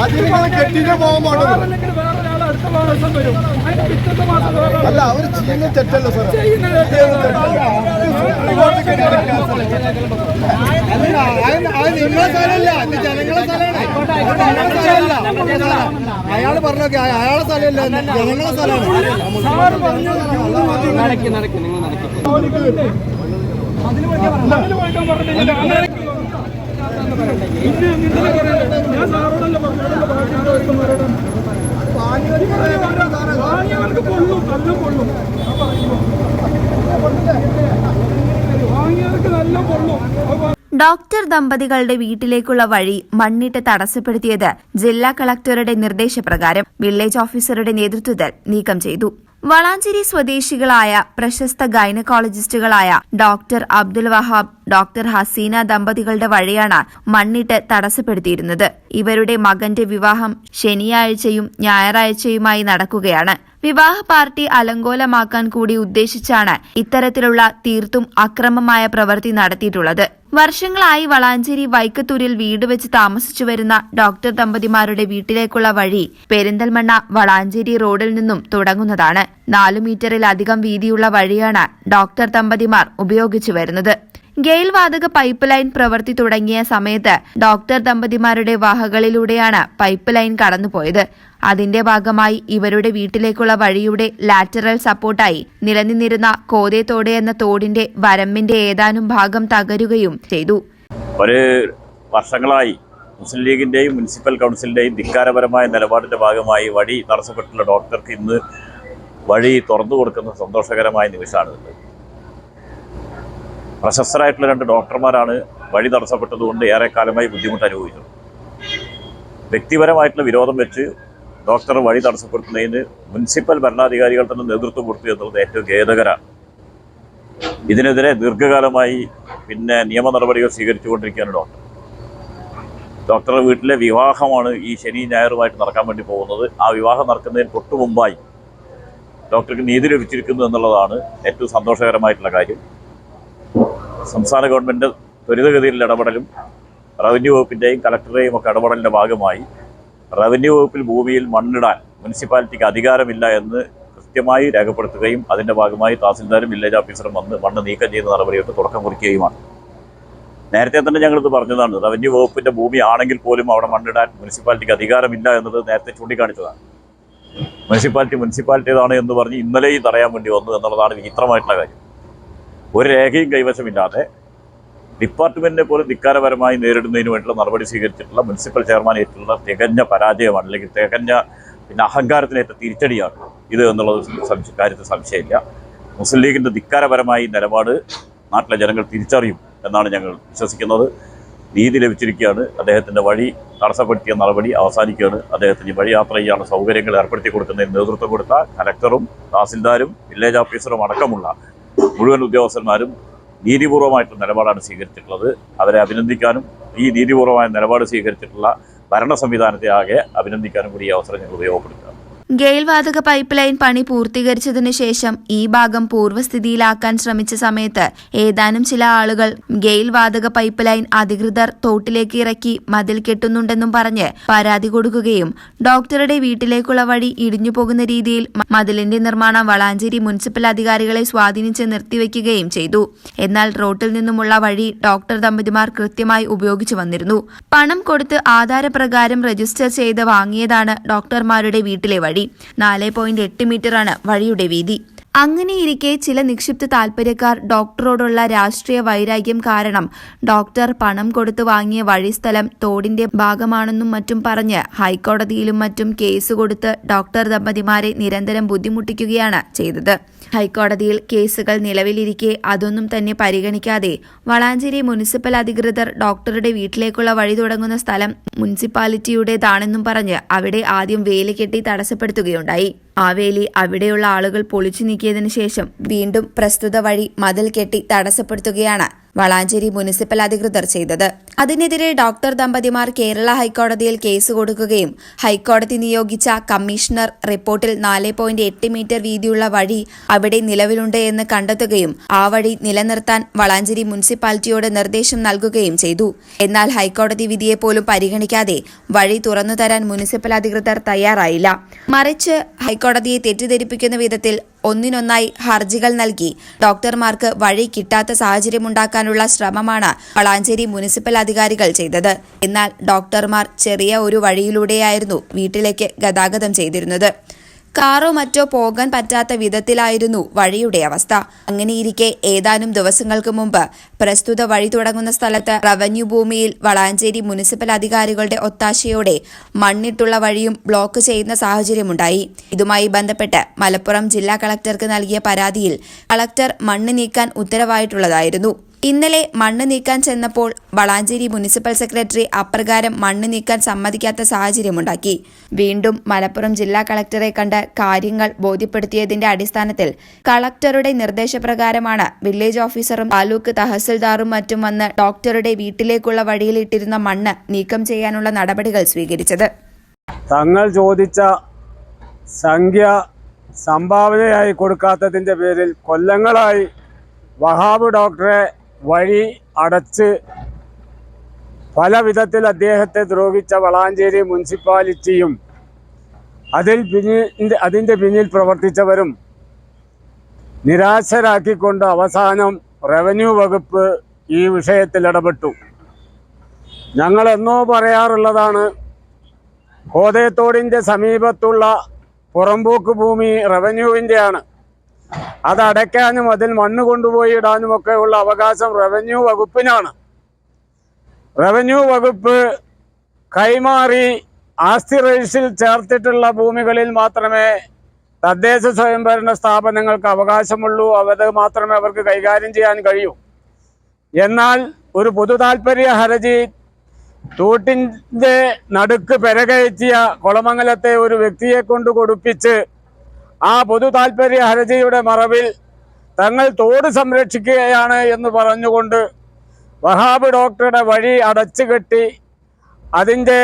അതിന് നിങ്ങൾ പാടുള്ളൂ അല്ല അവർ ചെയ്യുന്ന തെറ്റല്ല സാർ നിങ്ങളെ സ്ഥലമല്ല ഇത് ജനങ്ങളെ സ്ഥലമാണ് അയാൾ പറഞ്ഞൊക്കെ അയാളെ സ്ഥലമല്ല ജനങ്ങളെ സ്ഥലമാണ് വാങ്ങിയവർക്ക് കൊള്ളും നല്ല കൊള്ളും. വാങ്ങിയവർക്ക് നല്ല കൊള്ളും. ഡോക്ടർ ദമ്പതികളുടെ വീട്ടിലേക്കുള്ള വഴി മണ്ണിട്ട് തടസ്സപ്പെടുത്തിയത് ജില്ലാ കളക്ടറുടെ നിർദ്ദേശപ്രകാരം വില്ലേജ് ഓഫീസറുടെ നേതൃത്വത്തിൽ നീക്കം ചെയ്തു. വളാഞ്ചേരി സ്വദേശികളായ പ്രശസ്ത ഗൈനക്കോളജിസ്റ്റുകളായ ഡോക്ടർ അബ്ദുൽ വഹാബ് ഡോക്ടർ ഹസീന ദമ്പതികളുടെ വഴിയാണ് മണ്ണിട്ട് തടസ്സപ്പെടുത്തിയിരുന്നത്. ഇവരുടെ മകന്റെ വിവാഹം ശനിയാഴ്ചയും ഞായറാഴ്ചയുമായി നടക്കുകയാണ്. വിവാഹ പാർട്ടി അലങ്കോലമാക്കാൻ കൂടി ഉദ്ദേശിച്ചാണ് ഇത്തരത്തിലുള്ള തീർത്തും അക്രമമായ പ്രവൃത്തി നടത്തിയിട്ടുള്ളത്. വർഷങ്ങളായി വളാഞ്ചേരി വൈക്കത്തൂരിൽ വീട് വെച്ച് താമസിച്ചു വരുന്ന ഡോക്ടർ ദമ്പതിമാരുടെ വീട്ടിലേക്കുള്ള വഴി പെരിന്തൽമണ്ണ വളാഞ്ചേരി റോഡിൽ നിന്നും തുടങ്ങുന്നതാണ്. നാലു മീറ്ററിലധികം വീതിയുള്ള വഴിയാണ് ഡോക്ടർ ദമ്പതിമാർ ഉപയോഗിച്ചു വരുന്നത്. ഗെയിൽ വാതക പൈപ്പ് ലൈൻ പ്രവൃത്തി തുടങ്ങിയ സമയത്ത് ഡോക്ടർ ദമ്പതിമാരുടെ വാഹകളിലൂടെയാണ് പൈപ്പ് ലൈൻ കടന്നുപോയത്. അതിന്റെ ഭാഗമായി ഇവരുടെ വീട്ടിലേക്കുള്ള വഴിയുടെ ലാറ്ററൽ സപ്പോർട്ടായി നിലനിന്നിരുന്ന കോതേത്തോട് എന്ന തോടിന്റെ വരമ്പിന്റെ ഏതാനും ഭാഗം തകരുകയും ചെയ്തു. വർഷങ്ങളായി മുസ്ലിം ലീഗിന്റെയും മുനിസിപ്പൽ കൗൺസിലിന്റെയും ധിക്കാരപരമായ നിലപാടിന്റെ ഭാഗമായി വഴി തടസ്സപ്പെട്ടുള്ള ഡോക്ടർക്ക് ഇന്ന് വഴി തുറന്നു കൊടുക്കുന്ന സന്തോഷകരമായ നിമിഷമാണ് ഇത്. പ്രശസ്തരായിട്ടുള്ള രണ്ട് ഡോക്ടർമാരാണ് വഴി തടസ്സപ്പെട്ടതുകൊണ്ട് ഏറെക്കാലമായി ബുദ്ധിമുട്ട് അനുഭവിച്ചത്. വ്യക്തിപരമായിട്ടുള്ള വിരോധം വെച്ച് ഡോക്ടർ വഴി തടസ്സപ്പെടുത്തുന്നതിന് മുനിസിപ്പൽ ഭരണാധികാരികൾ തന്നെ നേതൃത്വം കൊടുത്തു എന്നുള്ളത് ഏറ്റവും ഖേദകരമാണ്. ഇതിനെതിരെ ദീർഘകാലമായി പിന്നെ നിയമ നടപടികൾ സ്വീകരിച്ചുകൊണ്ടിരിക്കുകയാണ് ഡോക്ടർ. ഡോക്ടറുടെ വീട്ടിലെ വിവാഹമാണ് ഈ ശനി ഞായറുമായിട്ട് നടക്കാൻ വേണ്ടി പോകുന്നത്. ആ വിവാഹം നടക്കുന്നതിന് തൊട്ടു മുമ്പായി ഡോക്ടർക്ക് നീതി ലഭിച്ചിരിക്കുന്നു എന്നുള്ളതാണ് ഏറ്റവും സന്തോഷകരമായിട്ടുള്ള കാര്യം. സംസ്ഥാന ഗവൺമെന്റ് ത്വരിതഗതിയിൽ ഇടപെടലും റവന്യൂ വകുപ്പിന്റെയും കലക്ടറുടെയും ഒക്കെ ഇടപെടലിന്റെ ഭാഗമായി റവന്യൂ വകുപ്പിൽ ഭൂമിയിൽ മണ്ണിടാൻ മുനിസിപ്പാലിറ്റിക്ക് അധികാരമില്ല എന്ന് കൃത്യമായി രേഖപ്പെടുത്തുകയും അതിന്റെ ഭാഗമായി തഹസിൽദാരും വില്ലേജ് ഓഫീസറും വന്ന് മണ്ണ് നീക്കം ചെയ്യുന്ന നടപടികൾക്ക് തുടക്കം കുറിക്കുകയുമാണ്. നേരത്തെ തന്നെ ഞങ്ങളിത് പറഞ്ഞതാണ് റവന്യൂ വകുപ്പിന്റെ ഭൂമി ആണെങ്കിൽ പോലും അവിടെ മണ്ണിടാൻ മുനിസിപ്പാലിറ്റിക്ക് അധികാരമില്ല എന്നത് നേരത്തെ ചൂണ്ടിക്കാണിച്ചതാണ്. മുനിസിപ്പാലിറ്റി മുനിസിപ്പാലിറ്റിയതാണ് എന്ന് പറഞ്ഞ് ഇന്നലെയും തടയാൻ വേണ്ടി വന്നു എന്നുള്ളതാണ് വിചിത്രമായിട്ടുള്ള കാര്യം. ഒരു രേഖയും കൈവശമില്ലാതെ ഡിപ്പാർട്ട്മെന്റിനെ പോലും ധിക്കാരപരമായി നേരിടുന്നതിന് വേണ്ടിയുള്ള നടപടി സ്വീകരിച്ചിട്ടുള്ള മുനിസിപ്പൽ ചെയർമാൻ ഏറ്റുള്ള തികഞ്ഞ പരാജയമാണ് അല്ലെങ്കിൽ തികഞ്ഞ പിന്നെ അഹങ്കാരത്തിനേറ്റ തിരിച്ചടിയാണ് ഇത് എന്നുള്ളത് സംശയ കാര്യത്തിൽ സംശയമില്ല. മുസ്ലിം ലീഗിന്റെ ധിക്കാരപരമായ ഈ നിലപാട് നാട്ടിലെ ജനങ്ങൾ തിരിച്ചറിയും എന്നാണ് ഞങ്ങൾ വിശ്വസിക്കുന്നത്. നീതി ലഭിച്ചിരിക്കുകയാണ്. അദ്ദേഹത്തിന്റെ വഴി തടസ്സപ്പെടുത്തിയ നടപടി അവസാനിക്കുകയാണ്. അദ്ദേഹത്തിന് വഴി യാത്ര ചെയ്യാനുള്ള സൗകര്യങ്ങൾ ഏർപ്പെടുത്തി കൊടുക്കുന്നതിന് നേതൃത്വം കൊടുത്ത കലക്ടറും തഹസിൽദാരും വില്ലേജ് ഓഫീസറും അടക്കമുള്ള മുഴുവൻ ഉദ്യോഗസ്ഥന്മാരും നീതിപൂർവമായിട്ടുള്ള നിലപാടാണ് സ്വീകരിച്ചിട്ടുള്ളത്. അവരെ അഭിനന്ദിക്കാനും ഈ നീതിപൂർവമായ നിലപാട് സ്വീകരിച്ചിട്ടുള്ള ഭരണ സംവിധാനത്തെ ആകെ അഭിനന്ദിക്കാനും കൂടി ഈ അവസരം ഞങ്ങൾ ഉപയോഗപ്പെടുത്തുക ഗെയിൽ വാതക പൈപ്പ് ലൈൻ പണി പൂർത്തീകരിച്ചതിനു ശേഷം ഈ ഭാഗം പൂർവസ്ഥിതിയിലാക്കാൻ ശ്രമിച്ച സമയത്ത് ഏതാനും ചില ആളുകൾ ഗെയിൽ വാതക പൈപ്പ് ലൈൻ അധികൃതർ തോട്ടിലേക്ക് ഇറക്കി മതിൽ കെട്ടുന്നുണ്ടെന്നും പറഞ്ഞ് പരാതി കൊടുക്കുകയും ഡോക്ടറുടെ വീട്ടിലേക്കുള്ള വഴി ഇടിഞ്ഞു പോകുന്ന രീതിയിൽ മതിലിന്റെ നിർമ്മാണം വളാഞ്ചേരി മുനിസിപ്പൽ അധികാരികളെ സ്വാധീനിച്ച് നിർത്തിവെക്കുകയും ചെയ്തു. എന്നാൽ റോട്ടിൽ നിന്നുമുള്ള വഴി ഡോക്ടർ ദമ്പതിമാർ കൃത്യമായി ഉപയോഗിച്ചു വന്നിരുന്നു. പണം കൊടുത്ത് ആധാരപ്രകാരം രജിസ്റ്റർ ചെയ്ത് വാങ്ങിയതാണ് ഡോക്ടർമാരുടെ വീട്ടിലെ വഴി. നാല് പോയിന്റ് എട്ട് മീറ്ററാണ് വഴിയുടെ വീതി അങ്ങനെയിരിക്കെ ചില നിക്ഷിപ്ത താൽപര്യക്കാർ ഡോക്ടറോടുള്ള രാഷ്ട്രീയ വൈരാഗ്യം കാരണം ഡോക്ടർ പണം കൊടുത്തു വാങ്ങിയ വഴിസ്ഥലം തോടിന്റെ ഭാഗമാണെന്നും മറ്റും പറഞ്ഞ് ഹൈക്കോടതിയിലും മറ്റും കേസ് കൊടുത്ത് ഡോക്ടർ ദമ്പതിമാരെ നിരന്തരം ബുദ്ധിമുട്ടിക്കുകയാണ് ചെയ്തത്. ഹൈക്കോടതിയിൽ കേസുകൾ നിലവിലിരിക്കെ അതൊന്നും തന്നെ പരിഗണിക്കാതെ വളാഞ്ചേരി മുനിസിപ്പൽ അധികൃതർ ഡോക്ടറുടെ വീട്ടിലേക്കുള്ള വഴി തുടങ്ങുന്ന സ്ഥലം മുനിസിപ്പാലിറ്റിയുടേതാണെന്നും പറഞ്ഞ് അവിടെ ആദ്യം വേലി കെട്ടി തടസ്സപ്പെടുത്തുകയുണ്ടായി. ആ വേലി അവിടെയുള്ള ആളുകൾ പൊളിച്ചു നീക്കിയതിനു ശേഷം വീണ്ടും പ്രസ്തുത വഴി മതിൽ കെട്ടി തടസ്സപ്പെടുത്തുകയാണ് വളാഞ്ചേരി മുനിസിപ്പൽ അധികൃതർ ചെയ്തത്. അതിനെതിരെ ഡോക്ടർ ദമ്പതിമാർ കേരള ഹൈക്കോടതിയിൽ കേസ് കൊടുക്കുകയും ഹൈക്കോടതി നിയോഗിച്ച കമ്മീഷണർ റിപ്പോർട്ടിൽ നാല് പോയിന്റ് എട്ട് മീറ്റർ വീതിയുള്ള വഴി അവിടെ നിലവിലുണ്ട് എന്ന് കണ്ടെത്തുകയും ആ വഴി നിലനിർത്താൻ വളാഞ്ചേരി മുനിസിപ്പാലിറ്റിയോട് നിർദ്ദേശം നൽകുകയും ചെയ്തു. എന്നാൽ ഹൈക്കോടതി വിധിയെ പോലും പരിഗണിക്കാതെ വഴി തുറന്നു തരാൻ മുനിസിപ്പൽ അധികൃതർ തയ്യാറായില്ല. മറിച്ച് ഹൈക്കോടതിയെ തെറ്റിദ്ധരിപ്പിക്കുന്ന വിധത്തിൽ ഒന്നിനൊന്നായി ഹർജികൾ നൽകി. ഡോക്ടർമാർക്ക് വഴി കിട്ടാത്ത സാഹചര്യമുണ്ടാക്കാനുള്ള ശ്രമമാണ് വളാഞ്ചേരി മുനിസിപ്പൽ അധികാരികൾ ചെയ്തത്. എന്നാൽ ഡോക്ടർമാർ ചെറിയ ഒരു വഴിയിലൂടെയായിരുന്നു വീട്ടിലേക്ക് ഗതാഗതം ചെയ്തിരുന്നത്. കാറോ മറ്റോ പോകാൻ പറ്റാത്ത വിധത്തിലായിരുന്നു വഴിയുടെ അവസ്ഥ. അങ്ങനെയിരിക്കെ ഏതാനും ദിവസങ്ങൾക്ക് മുമ്പ് പ്രസ്തുത വഴി തുടങ്ങുന്ന സ്ഥലത്ത് റവന്യൂ ഭൂമിയിൽ വളാഞ്ചേരി മുനിസിപ്പൽ അധികാരികളുടെ ഒത്താശയോടെ മണ്ണിട്ടുള്ള വഴിയും ബ്ലോക്ക് ചെയ്യുന്ന സാഹചര്യമുണ്ടായി. ഇതുമായി ബന്ധപ്പെട്ട് മലപ്പുറം ജില്ലാ കളക്ടർക്ക് നൽകിയ പരാതിയിൽ കളക്ടർ മണ്ണ് നീക്കാൻ ഉത്തരവായിട്ടുള്ളതായിരുന്നു. ഇന്നലെ മണ്ണ് നീക്കാൻ ചെന്നപ്പോൾ വളാഞ്ചേരി മുനിസിപ്പൽ സെക്രട്ടറി അപ്രകാരം മണ്ണ് നീക്കാൻ സമ്മതിക്കാത്ത സാഹചര്യമുണ്ടാക്കി. വീണ്ടും മലപ്പുറം ജില്ലാ കളക്ടറെ കണ്ട് കാര്യങ്ങൾ ബോധ്യപ്പെടുത്തിയതിന്റെ അടിസ്ഥാനത്തിൽ കളക്ടറുടെ നിർദ്ദേശപ്രകാരമാണ് വില്ലേജ് ഓഫീസറും താലൂക്ക് തഹസിൽദാറും മറ്റും വന്ന് ഡോക്ടറുടെ വീട്ടിലേക്കുള്ള വഴിയിലിട്ടിരുന്ന മണ്ണ് നീക്കം ചെയ്യാനുള്ള നടപടികൾ സ്വീകരിച്ചത്. തങ്ങൾ ചോദിച്ച സംഖ്യ സംഭാവനയായി കൊടുക്കാത്തതിന്റെ പേരിൽ കൊല്ലങ്ങളായി വഹാബ് ഡോക്ടറെ വഴി അടച്ച് പല വിധത്തിൽ അദ്ദേഹത്തെ ദ്രോഹിച്ച വളാഞ്ചേരി മുനിസിപ്പാലിറ്റിയും അതിൽ പിന്നിൽ അതിന്റെ പിന്നിൽ പ്രവർത്തിച്ചവരും നിരാശരാക്കിക്കൊണ്ട് അവസാനം റവന്യൂ വകുപ്പ് ഈ വിഷയത്തിൽ ഇടപെട്ടു. ഞങ്ങൾ എന്നോ പറയാറുള്ളതാണ് കോതയത്തോടിന്റെ സമീപത്തുള്ള പുറമ്പോക്ക് ഭൂമി റവന്യൂവിന്റെയാണ് അത് അടയ്ക്കാനും അതിൽ മണ്ണ് കൊണ്ടുപോയി ഇടാനും ഒക്കെ ഉള്ള അവകാശം റവന്യൂ വകുപ്പിനാണ്. റവന്യൂ വകുപ്പ് കൈമാറി ആസ്തി രജിസ്റ്ററിൽ ചേർത്തിട്ടുള്ള ഭൂമികളിൽ മാത്രമേ തദ്ദേശ സ്വയംഭരണ സ്ഥാപനങ്ങൾക്ക് അവകാശമുള്ളൂ. അത് മാത്രമേ അവർക്ക് കൈകാര്യം ചെയ്യാൻ കഴിയൂ. എന്നാൽ ഒരു പൊതു താല്പര്യ ഹർജി തൂട്ടിന്റെ നടുക്ക് പെരകയറ്റിയ കൊളമംഗലത്തെ ഒരു വ്യക്തിയെ കൊണ്ട് കൊടുപ്പിച്ച് ആ പൊതു താല്പര്യ ഹർജിയുടെ മറവിൽ തങ്ങൾ തോട് സംരക്ഷിക്കുകയാണ് എന്ന് പറഞ്ഞുകൊണ്ട് വഹാബ് ഡോക്ടറുടെ വഴി അടച്ചു കെട്ടി അതിന്റെ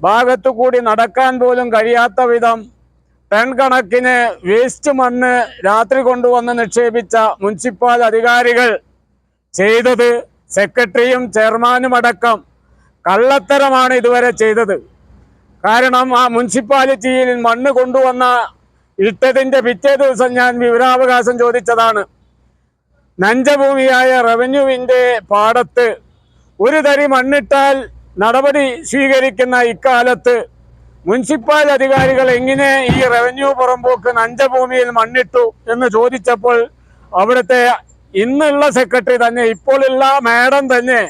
ഭാഗത്തു കൂടി നടക്കാൻ പോലും കഴിയാത്ത വിധം ടൺ കണക്കിന് വേസ്റ്റ് മണ്ണ് രാത്രി കൊണ്ടുവന്ന് നിക്ഷേപിച്ച മുനിസിപ്പൽ അധികാരികൾ ചെയ്തത് സെക്രട്ടറിയും ചെയർമാനും അടക്കം കള്ളത്തരമാണ് ഇതുവരെ ചെയ്തത്. കാരണം ആ മുനിസിപ്പാലിറ്റിയിൽ മണ്ണ് കൊണ്ടുവന്ന ഇട്ടതിന്റെ പിറ്റേ ദിവസം ഞാൻ വിവരാവകാശം ചോദിച്ചതാണ്. നഞ്ചഭൂമിയായ റവന്യൂവിന്റെ പാടത്ത് ഒരു തരി മണ്ണിട്ടാൽ നടപടി സ്വീകരിക്കുന്ന ഇക്കാലത്ത് മുനിസിപ്പാൽ അധികാരികൾ എങ്ങനെ ഈ റവന്യൂ പുറമ്പോക്ക് നഞ്ചഭൂമിയിൽ മണ്ണിട്ടു എന്ന് ചോദിച്ചപ്പോൾ അവിടുത്തെ ഇന്നുള്ള സെക്രട്ടറി തന്നെ ഇപ്പോഴുള്ള മാഡം തന്നെ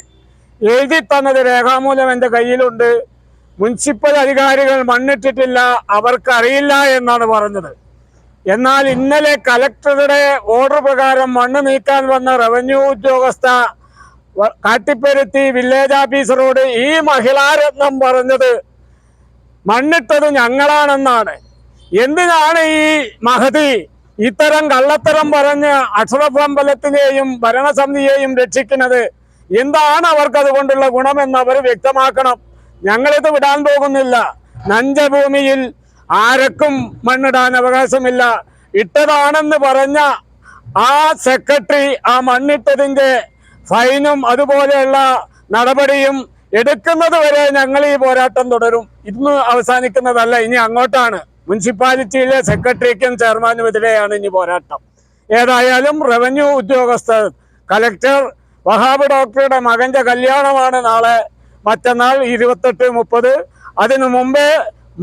എഴുതി തന്നത് രേഖാമൂലം എന്റെ കയ്യിലുണ്ട്. മുനിസിപ്പൽ അധികാരികൾ മണ്ണിട്ടിട്ടില്ല അവർക്കറിയില്ല എന്നാണ് പറഞ്ഞത്. എന്നാൽ ഇന്നലെ കലക്ടറുടെ ഓർഡർ പ്രകാരം മണ്ണ് നീക്കാൻ വന്ന റവന്യൂ ഉദ്യോഗസ്ഥ കാട്ടിപ്പരുത്തി വില്ലേജ് ഓഫീസറോട് ഈ മഹിളാരത്നം പറഞ്ഞത് മണ്ണിട്ടത് ഞങ്ങളാണെന്നാണ്. എന്തിനാണ് ഈ മഹതി ഇത്തരം കള്ളത്തരം പറഞ്ഞ് അഷ്റഫ് അമ്പലത്തിനെയും ഭരണസമിതിയെയും രക്ഷിക്കുന്നത്? എന്താണ് അവർക്ക് അതുകൊണ്ടുള്ള ഗുണമെന്ന് അവർ വ്യക്തമാക്കണം. ഞങ്ങളിത് വിടാൻ പോകുന്നില്ല. നഞ്ചഭൂമിയിൽ ആരക്കും മണ്ണിടാൻ അവകാശമില്ല. ഇട്ടതാണെന്ന് പറഞ്ഞ ആ സെക്രട്ടറി ആ മണ്ണിട്ടതിന്റെ ഫൈനും അതുപോലെയുള്ള നടപടിയും എടുക്കുന്നത് വരെ ഞങ്ങൾ ഈ പോരാട്ടം തുടരും. ഇന്ന് അവസാനിക്കുന്നതല്ല ഇനി അങ്ങോട്ടാണ്. മുനിസിപ്പാലിറ്റിയിലെ സെക്രട്ടറിക്കും ചെയർമാനുമെതിരെയാണ് ഇനി പോരാട്ടം. ഏതായാലും റവന്യൂ ഉദ്യോഗസ്ഥർ കലക്ടർ വഹാബ് ഡോക്ടറുടെ മകന്റെ കല്യാണമാണ് നാളെ മറ്റന്നാൾ ഇരുപത്തെട്ട് മുപ്പത്. അതിനു മുമ്പേ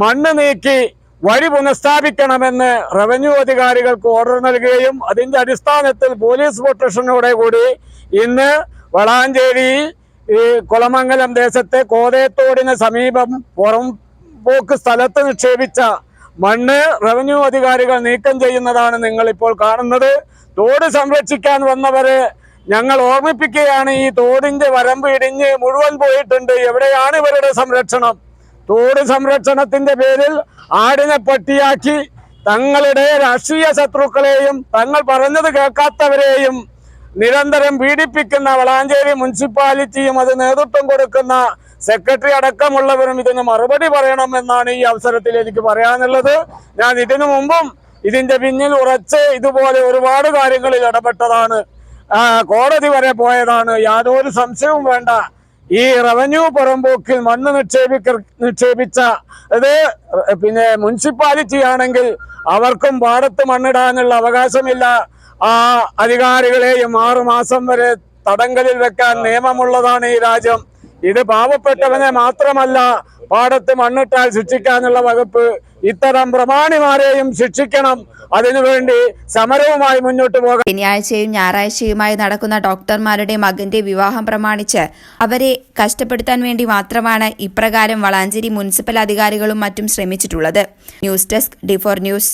മണ്ണ് നീക്കി വഴി പുനഃസ്ഥാപിക്കണമെന്ന് റവന്യൂ അധികാരികൾക്ക് ഓർഡർ നൽകുകയും അതിന്റെ അടിസ്ഥാനത്തിൽ പോലീസ് പ്രൊട്ടക്ഷനോടെ കൂടി ഇന്ന് വളാഞ്ചേരി ഈ കുളമംഗലം ദേശത്തെ കോതയത്തോടിന് സമീപം പുറം പോക്ക് സ്ഥലത്ത് നിക്ഷേപിച്ച മണ്ണ് റവന്യൂ അധികാരികൾ നീക്കം ചെയ്യുന്നതാണ് നിങ്ങൾ ഇപ്പോൾ കാണുന്നത്. തോട് സംരക്ഷിക്കാൻ വന്നവരെ ഞങ്ങൾ ഓർമ്മിപ്പിക്കുകയാണ് ഈ തോടിന്റെ വരമ്പ് ഇടിഞ്ഞ് മുഴുവൻ പോയിട്ടുണ്ട്. എവിടെയാണ് ഇവരുടെ സംരക്ഷണം? തോട് സംരക്ഷണത്തിന്റെ പേരിൽ ആടിനെ പട്ടിയാക്കി തങ്ങളുടെ രാഷ്ട്രീയ ശത്രുക്കളെയും തങ്ങൾ പറഞ്ഞത് കേൾക്കാത്തവരെയും നിരന്തരം പീഡിപ്പിക്കുന്ന വളാഞ്ചേരി മുനിസിപ്പാലിറ്റിയും അത് നേതൃത്വം കൊടുക്കുന്ന സെക്രട്ടറി അടക്കമുള്ളവരും ഇതിന് മറുപടി പറയണമെന്നാണ് ഈ അവസരത്തിൽ എനിക്ക് പറയാനുള്ളത്. ഞാൻ ഇതിനു മുമ്പും ഇതിന്റെ പിന്നിൽ ഉറച്ച് ഇതുപോലെ ഒരുപാട് കാര്യങ്ങളിൽ ഇടപെട്ടതാണ്. കോടതി വരെ പോയതാണ്. യാതൊരു സംശയവും വേണ്ട. ഈ റവന്യൂ പുറമ്പോക്കിൽ മണ്ണ് നിക്ഷേപിക്ക നിക്ഷേപിച്ച അത് പിന്നെ മുനിസിപ്പാലിറ്റി ആണെങ്കിൽ അവർക്കും പാടത്ത് മണ്ണിടാനുള്ള അവകാശമില്ല. ആ അധികാരികളെയും ആറുമാസം വരെ തടങ്കലിൽ വെക്കാൻ നിയമമുള്ളതാണ് ഈ രാജ്യം. ഇത് പാവപ്പെട്ടവനെ മാത്രമല്ല പാടത്ത് മണ്ണിട്ടാൽ ശിക്ഷിക്കാനുള്ള വകുപ്പ് ഇത്തരം പ്രമാണിമാരെയും ശിക്ഷിക്കണം. അതിനുവേണ്ടി സമരവുമായി മുന്നോട്ട് പോകാം ശനിയാഴ്ചയും ഞായറാഴ്ചയുമായി നടക്കുന്ന ഡോക്ടർമാരുടെ മകന്റെ വിവാഹം പ്രമാണിച്ച് അവരെ കഷ്ടപ്പെടുത്താൻ വേണ്ടി മാത്രമാണ് ഇപ്രകാരം വളാഞ്ചേരി മുനിസിപ്പൽ അധികാരികളും മറ്റും ശ്രമിച്ചിട്ടുള്ളത്. News desk D four news.